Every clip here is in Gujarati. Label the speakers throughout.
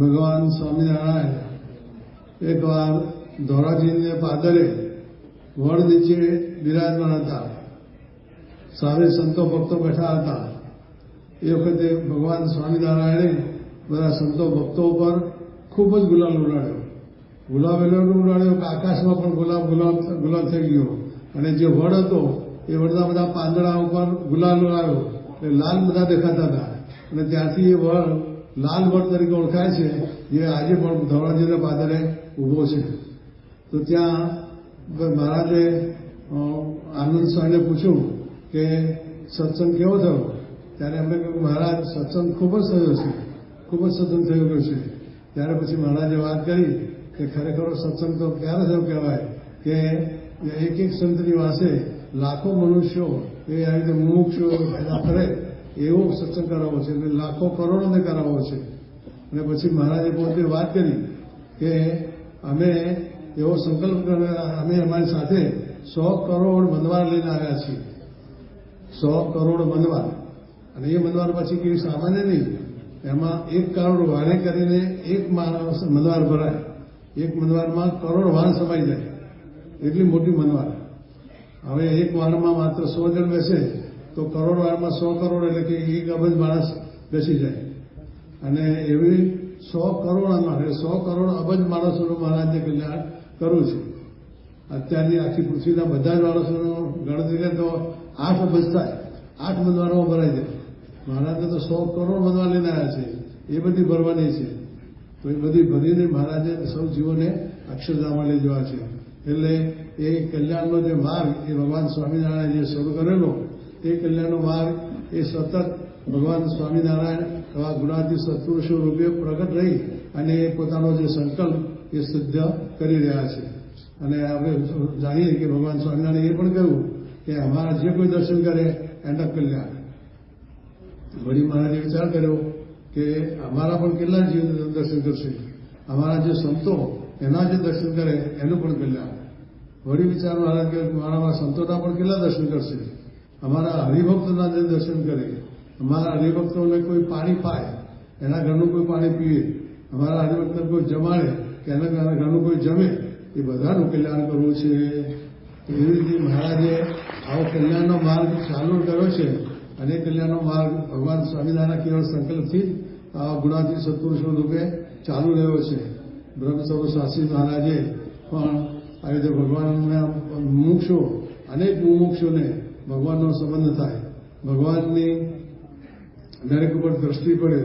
Speaker 1: ભગવાન સ્વામિનારાયણ, એકવાર ધોરાજીને પાદરે વડ નીચે બિરાજમાન હતા. સારે સંતો ભક્તો બેઠા હતા. એ વખતે ભગવાન સ્વામિનારાયણે બધા સંતો ભક્તો ઉપર ખૂબ જ ગુલાલ ઉડાડ્યો. ગુલાબ એટલો ઉડાડ્યો કે આકાશમાં પણ ગુલાબ ગુલાબ ગુલાબ થઈ ગયો. અને જે વડ હતો, એ વડના બધા પાંદડા ઉપર ગુલાલ ઉડાડ્યો એટલે લાલ બધા દેખાતા હતા. અને ત્યાંથી એ વડ લાલ વડ તરીકે ઓળખાય છે જે આજે પણ ધોળાજીના પાદરે ઊભો છે. તો ત્યાં મહારાજે આનંદ સ્વામીને પૂછ્યું કે, સત્સંગ કેવો થયો? ત્યારે અમે કહ્યું, મહારાજ, સત્સંગ ખૂબ જ થયો છે, ખૂબ જ સત્સંગ થયો ગયો છે. ત્યારે પછી મહારાજે વાત કરી કે, ખરેખર સત્સંગ તો ક્યારે થયો કહેવાય? કે, એક એક સંતની પાસે લાખો મનુષ્યો એ આવી રીતે મુમુક્ષો પેદા કરે એવો સત્સંગ કરાવવો છે, એટલે લાખો કરોડોને કરાવવો છે. અને પછી મહારાજે પોતે વાત કરી કે અમે એવો સંકલ્પ અમે અમારી સાથે સો કરોડ મનવાર લઈને આવ્યા છીએ. સો કરોડ મનવાર અને એ મનવાર પછી કેવી સામાન્ય નહીં. એમાં એક કરોડ વારે કરીને એક મનવાર ભરાય. એક મનવારમાં કરોડ વાન સમાઈ જાય. એટલી મોટી મનવાર હવે એક વારમાં માત્ર સો જણ બેસે. તો કરોડ વારમાં સો કરોડ એટલે કે એક અબજ માણસ બેસી જાય. અને એવી સો કરોડ માટે સો કરોડ અબજ માણસોનું મહારાજને કલ્યાણ કરવું છે. અત્યારની આખી પૃથ્વીના બધા જ માણસોનું ગણતરી કરે તો આઠ અબજ થાય. આઠ મનવારોમાં ભરાઈ જાય. મહારાજને તો સો કરોડ મનવાર લઈને આવ્યા છે. એ બધી ભરવાની છે. તો એ બધી ભરીને મહારાજે સૌ જીવોને અક્ષરધામમાં લઈ જવા છે. એટલે એ કલ્યાણનો જે માર્ગ એ ભગવાન સ્વામિનારાયણ જે શરૂ કરેલો એ કલ્યાણનો માર્ગ એ સતત ભગવાન સ્વામિનારાયણ એવા ગુણાતી સત્પુરુષો રૂપે પ્રગટ રહી અને એ પોતાનો જે સંકલ્પ એ સિદ્ધ કરી રહ્યા છે. અને આપણે જાણીએ કે ભગવાન સ્વામિનારાયણ એ પણ કહ્યું કે અમારા જે કોઈ દર્શન કરે એના કલ્યાણ. વળી મહારાજે વિચાર કર્યો કે અમારા પણ કેટલા જીવ દર્શન કરશે. અમારા જે સંતો એના જે દર્શન કરે એનું પણ કલ્યાણ. વળી વિચાર મહારાજ કે મારા સંતોના પણ કેટલા દર્શન કરશે? અમારા હરિભક્તોના જે દર્શન કરે, અમારા હરિભક્તોને કોઈ પાણી પાય એના ઘરનું કોઈ પાણી પીવે અમારા હરિભક્તને કોઈ જમાડે, કે એના ઘરનું કોઈ જમે, એ બધાનું કલ્યાણ કરવું છે. એવી રીતે મહારાજે આવો કલ્યાણનો માર્ગ ચાલુ કર્યો છે અને કલ્યાણનો માર્ગ ભગવાન સ્વામિનારાયણ કેવળ સંકલ્પથી આ ગુણાતી સત્પુરુષો રૂપે ચાલુ રહ્યો છે. બ્રહ્મસ્વરૂપ શાસ્ત્રી મહારાજે પણ આવી રીતે ભગવાનના મુમુક્ષો અનેક મુમુક્ષોને ભગવાનનો સંબંધ થાય. ભગવાનની દરેક ઉપર દ્રષ્ટિ પડે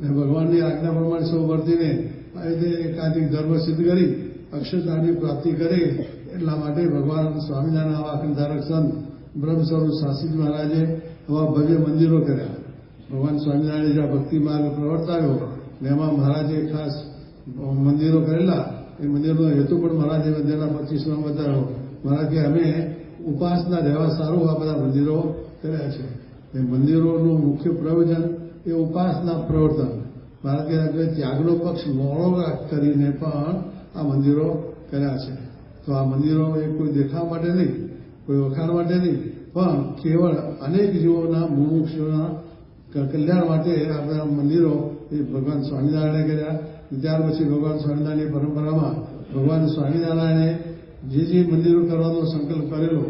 Speaker 1: અને ભગવાનની આજ્ઞા પ્રમાણે સૌ વર્તીને આ રીતે એકાધિક ધર્મ સિદ્ધ કરી અક્ષરતાની પ્રાપ્તિ કરે, એટલા માટે ભગવાન સ્વામિનારાયણ આવા અખંડધારક સંત, બ્રહ્મ સ્વરૂપ મહારાજે આવા ભવ્ય મંદિરો કર્યા. ભગવાન સ્વામિનારાયણે જ્યાં ભક્તિ માર્ગ પ્રવર્તાવ્યો ને એમાં મહારાજે ખાસ મંદિરો કરેલા. એ મંદિરનો હેતુ પણ મહારાજે મંદિરના પચીસમાં બતાવ્યો. મહારાજ કે અમે ઉપાસના રહેવા સારું આ બધા મંદિરો કર્યા છે. એ મંદિરોનું મુખ્ય પ્રયોજન એ ઉપાસના પ્રવર્તન. ભારતીય આપણે ત્યાગનો પક્ષ મોડો કરીને પણ આ મંદિરો કર્યા છે. તો આ મંદિરો એ કોઈ દેખાવ માટે નહીં, કોઈ વખાણ માટે નહીં, પણ કેવળ અનેક જીવોના મુમુક્ષોના કલ્યાણ માટે આપણા મંદિરો એ ભગવાન સ્વામિનારાયણે કર્યા. ત્યાર પછી ભગવાન સ્વામિનારાયણની પરંપરામાં ભગવાન સ્વામિનારાયણે જે જે મંદિરો કરવાનો સંકલ્પ કરેલો,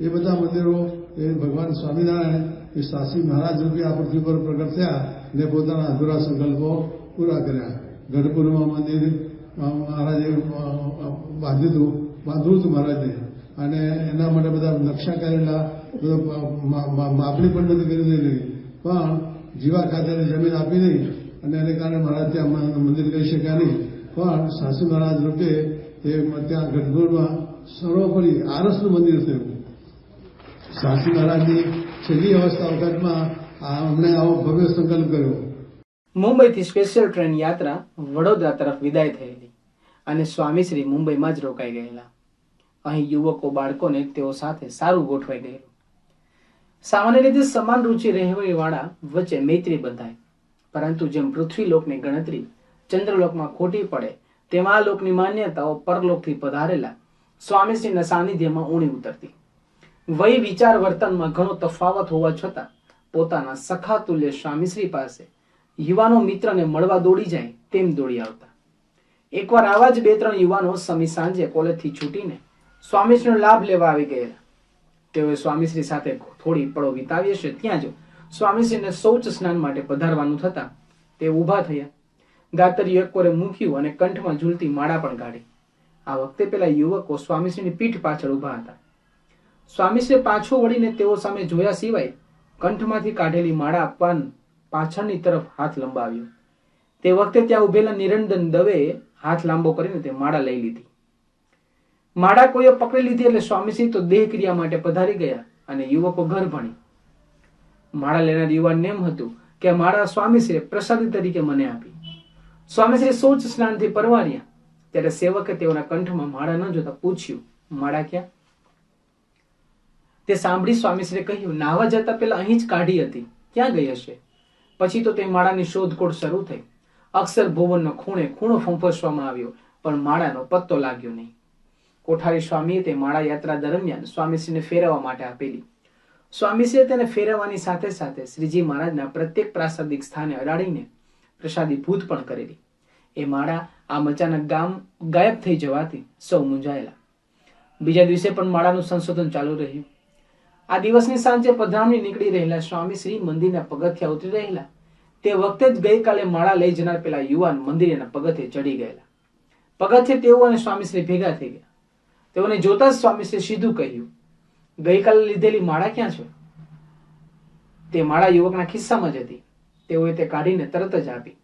Speaker 1: એ બધા મંદિરો એ ભગવાન સ્વામિનારાયણ, એ સાસી મહારાજ રૂપે આ પૃથ્વી પર પ્રગટ થયા ને પોતાના અધૂરા સંકલ્પો પૂરા કર્યા. ગઢપુરમાં મંદિર મહારાજે બાંધ્યું હતું બાંધવું હતું મહારાજને અને એના માટે બધા નકશા કરેલા માપણી પણ નથી કરી દીધી પણ જીવા ખાતે જમીન આપી નહીં અને એને કારણે મહારાજ ત્યાં મંદિર કરી શક્યા નહીં. પણ સાસુ મહારાજ રૂપે એ ત્યાં ગઢપુરમાં સર્વોપરી આરસનું મંદિર થયું સાસુ મહારાજની છેલ્લી અવસ્થા વખતમાં અમને આવો ભવ્ય સંકલ્પ કર્યો.
Speaker 2: મુંબઈથી સ્પેશિયલ ટ્રેન યાત્રા વડોદરા તરફ વિદાય થયેલી અને સ્વામીશ્રી મુંબઈમાં જ રોકાઈ ગયેલા. અહીં યુવકો, બાળકોને તેઓ સાથે સારું ગોઠવાઈ ગયેલું. સામાન્ય રીતે સમાન રુચિ રહેવાળા વચ્ચે મૈત્રી બંધાય. પરંતુ જેમ પૃથ્વી લોકની ગણતરી ચંદ્રલોકમાં ખોટી પડે, તેમ આ લોકની માન્યતાઓ પરલોકથી પધારેલા સ્વામીશ્રીના સાનિધ્યમાં ઊણી ઉતરતી. વય વિચાર વર્તનમાં ઘણો તફાવત હોવા છતાં પોતાના સખા તુલ્ય સ્વામીશ્રી પાસે યુવાનો મિત્રને મળવા દોડી જાય તેમ દોડી આવતા. એકવાર આવા જ બે ત્રણ યુવાનો સમી સાંજે કોલેજથી છૂટીને સ્વામીશ્રીનો લાભ લેવા આવી ગયેલા. તેઓએ સ્વામીશ્રી સાથે થોડી પળો વિતાવી હશે ત્યાં જ સ્વામીશ્રીને શૌચ સ્નાન માટે પધારવાનું થતા તે ઊભા થયા. ગાતરીઓ એક કોરે મૂક્યું અને કંઠમાં ઝૂલતી માળા પણ કાઢી આ વખતે પેલા યુવકો સ્વામીશ્રીની પીઠ પાછળ ઊભા હતા. સ્વામીશ્રી પાછો વળીને તેઓ સામે જોયા સિવાય કંઠમાંથી કાઢેલી માળા પાન પાછળની તરફ હાથ લંબાવ્યો. તે વખતે ત્યાં ઉભેલા નિરંજન દવે હાથ લાંબો કરીને તે માળા લઈ લીધી. માળા કોઈએ પકડી લીધી એટલે સ્વામીશ્રી તો દેહ ક્રિયા માટે પધારી ગયા અને યુવકો ઘર ભણી. માળા લેનાર યુવાન એમ હતું કે માળા સ્વામીશ્રીએ પ્રસાદી તરીકે મને આપી. સ્વામીશ્રી શૌચ સ્નાનથી પરવાર્યા. ત્યારે સેવકે તેઓના કંઠમાં માળા ન જોતા પૂછ્યું, માળા ક્યાં? તે સાંભળી સ્વામીશ્રીએ કહ્યું, નાહવા જતા પહેલા અહીં જ કાઢી હતી. ક્યાં ગઈ હશે? પછી તો તે માળાની શોધખોળ શરૂ થઈ. અક્ષર ભુવનનો ખૂણે ખૂણો ફંફસવામાં આવ્યો, પણ માળાનો પત્તો લાગ્યો નહીં. કોઠારી સ્વામીએ તે માળા યાત્રા દરમિયાન સ્વામીશ્રીને ફેરવવા માટે આપેલી. સ્વામીશ્રીએ તેને ફેરવવાની સાથે સાથે શ્રીજી મહારાજના પ્રત્યેક પ્રાસાદિક સ્થાને અડાડીને પ્રસાદી ભૂત પણ કરેલી. એ માળા આમ અચાનક ગામ ગાયબ થઈ જવાથી સૌ મૂંઝાયેલા. બીજા દિવસે પણ માળાનું સંશોધન ચાલુ રહ્યું. આ દિવસની સાંજે પધરામણી નીકળી રહેલા સ્વામી શ્રી મંદિરના પગથિયા ઉતરી રહેલા. તે વખતે જ ગઈકાલે માળા લઈ જનાર પેલા યુવાન મંદિરના પગથિયે ચડી ગયેલા. પગથિયે તેઓ અને સ્વામીશ્રી ભેગા થઈ ગયા. તેઓને જોતા જ સ્વામીશ્રી સીધું કહ્યું, ગઈકાલે લીધેલી માળા ક્યાં છે? તે માળા યુવકના ખિસ્સામાં જ હતી. તેઓએ તે કાઢીને તરત જ આપી.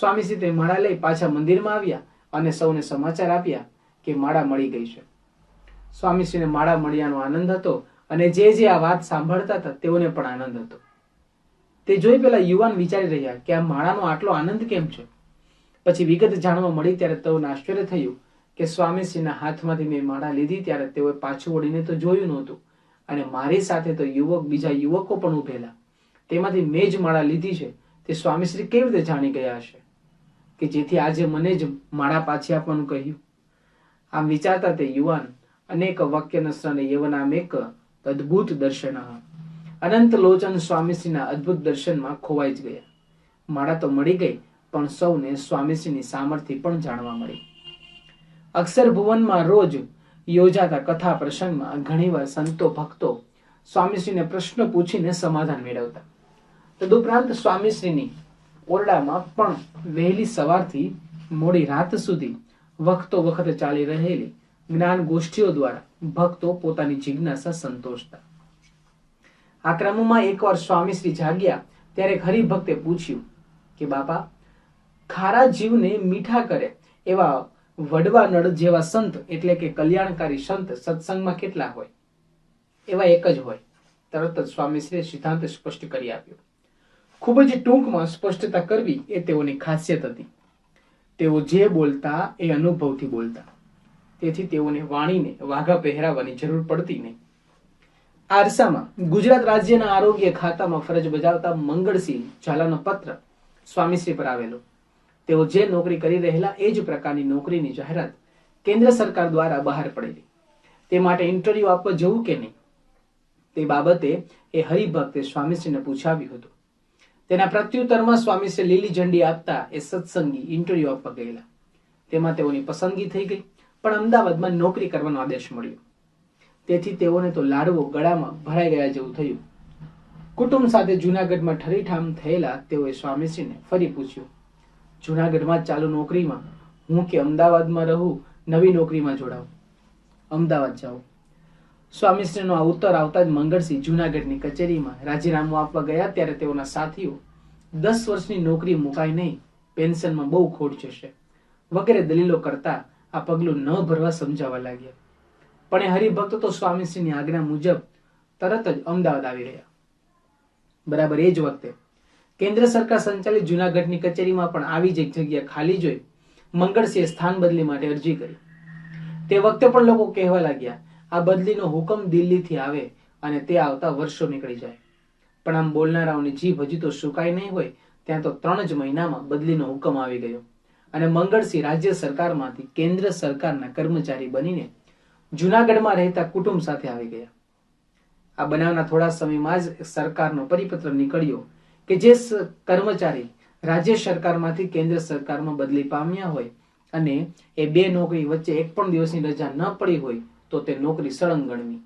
Speaker 2: સ્વામીશ્રી તે માળા લઈ પાછા મંદિરમાં આવ્યા અને સૌને સમાચાર આપ્યા કે માળા મળી ગઈ છે. સ્વામીશ્રીને માળા મળ્યાનો આનંદ હતો અને જે જે આ વાત સાંભળતા હતા તેઓને પણ આનંદ હતો. તે જોઈ પેલા યુવાન વિચારી રહ્યા કે આ માળાનો આટલો આનંદ કેમ છે? પછી વિગત જાણવા મળી ત્યારે તેઓને આશ્ચર્ય થયું કે સ્વામીશ્રીના હાથમાંથી મેં માળા લીધી ત્યારે તેઓએ પાછું વળીને તો જોયું નહોતું અને મારી સાથે તો યુવક બીજા યુવકો પણ ઉભેલા. તેમાંથી મેં જ માળા લીધી છે. તે સ્વામીશ્રી કેવી રીતે જાણી ગયા હશે? કે જેથી આજે મને જ માળા પાછી આપવાનું કહ્યું. આમ વિચારતા તે યુવાન અનેક વાક્યના યવનામ યવનામેક અદ્ભુત દર્શન અનંત લોચન સ્વામીશ્રીના અદ્ભુત દર્શનમાં ખોવાઈ જ ગયા. માળા તો મળી ગઈ, પણ સૌને સ્વામીશ્રીની સામર્થ્ય પણ જાણવા મળી. અક્ષર ભુવનમાં રોજ યોજાતા કથા પ્રસંગમાં ઘણીવાર સંતો, ભક્તો સ્વામીશ્રીને પ્રશ્ન પૂછીને સમાધાન મેળવતા. તદુપરાંત સ્વામીશ્રીની ઓરડામાં પણ વહેલી સવારથી મોડી રાત સુધી વખતો વખત ચાલી રહેલી જ્ઞાન ગોષ્ઠીઓ દ્વારા ભક્તો પોતાની જિજ્ઞાસા સંતોષતા. આ ક્રમમાં એકવાર સ્વામીશ્રી જાગ્યા ત્યારે હરિભક્તે પૂછ્યું કે, બાપા, ખારા જીવને મીઠા કરે એવા વડવા નળ જેવા સંત એટલે કે કલ્યાણકારી સંત સત્સંગમાં કેટલા હોય? એવા એક જ હોય, તરત જ સ્વામીશ્રીએ સિદ્ધાંત સ્પષ્ટ કરી આપ્યો. ખૂબ જ ટૂંકમાં સ્પષ્ટતા કરવી એ તેઓની ખાસિયત હતી. તેઓ જે બોલતા એ અનુભવથી બોલતા. તેથી તેઓને વાણીને વાઘા પહેરાવાની જરૂર પડતી નહીં. આરસામાં ગુજરાત રાજ્યના આરોગ્ય ખાતામાં ફરજ બજાવતા મંગળસિંહ ઝાલાનો પત્ર સ્વામીશ્રી પર આવેલો. તેઓ જે નોકરી કરી રહેલા એ જ પ્રકારની નોકરીની જાહેરાત કેન્દ્ર સરકાર દ્વારા બહાર પડેલી. તે માટે ઇન્ટરવ્યુ આપવા જવું કે નહીં? તે બાબતે એ હરિભક્તે સ્વામીશ્રીને પૂછાવ્યું હતું. તેના પ્રત્યુત્તરમાં સ્વામીશ્રી લીલી ઝંડી આપતા એ સત્સંગી ઇન્ટરવ્યુ આપવા ગયેલા. તેમાં તેઓની પસંદગી થઈ ગઈ, પણ અમદાવાદમાં નોકરી કરવાનો આદેશ મળ્યો. તેથી તેઓને તો લાડવો ગળામાં ભરાઈ ગયા જેવું થયું. કુટુંબ સાથે જુનાગઢમાં ઠરીઠામ થયેલા તેઓએ સ્વામીશ્રીને ફરી પૂછ્યું, જુનાગઢમાં ચાલુ નોકરીમાં? હું કે અમદાવાદમાં રહું? નવી નોકરીમાં જોડાઉં અમદાવાદ જાઉં સ્વામીશ્રીનો આ ઉત્તર આવતા જ મંગળસિંહ જુનાગઢની કચેરીમાં રાજીનામું આપવા ગયા ત્યારે તેઓના સાથીઓ દસ વર્ષની નોકરી મુકાય નહીં, પેન્શનમાં બહુ ખોટ જશે વગેરે દલીલો કરતા આ પગલું ન ભરવા સમજાવવા લાગ્યા. પણ એ હરિભક્તો તો સ્વામીશ્રીની આજ્ઞા મુજબ તરત જ અમદાવાદ આવી રહ્યા. બરાબર એ જ વખતે કેન્દ્ર સરકાર સંચાલિત જુનાગઢની કચેરીમાં પણ આવી જ એક જગ્યા ખાલી જોઈ મંગળસિંહે સ્થાન બદલી માટે અરજી કરી. તે વખતે પણ લોકો કહેવા લાગ્યા આ બદલીનો હુકમ દિલ્હીથી આવે અને તે આવતા વર્ષો નીકળી જાય. પણ આમ બોલનારાઓની જીભ હજી તો સુકાઈ નહીં હોય, ત્યાં તો ત્રણ જ મહિનામાં બદલીનો હુકમ આવી ગયો. અને મંગળસિંહ રાજ્ય સરકારમાંથી કેન્દ્ર સરકારના કર્મચારી બનીને જુનાગઢમાં રહેતા કુટુંબ સાથે આવી ગયા. આ બનાવના થોડા સમયમાં જ સરકારનો પરિપત્ર નીકળ્યો કે જે કર્મચારી રાજ્ય સરકારમાંથી કેન્દ્ર સરકારમાં બદલી પામ્યા હોય અને એ બે નોકરી વચ્ચે એક પણ દિવસની રજા ન પડી હોય તો તે નોકરી સળંગ ગણવી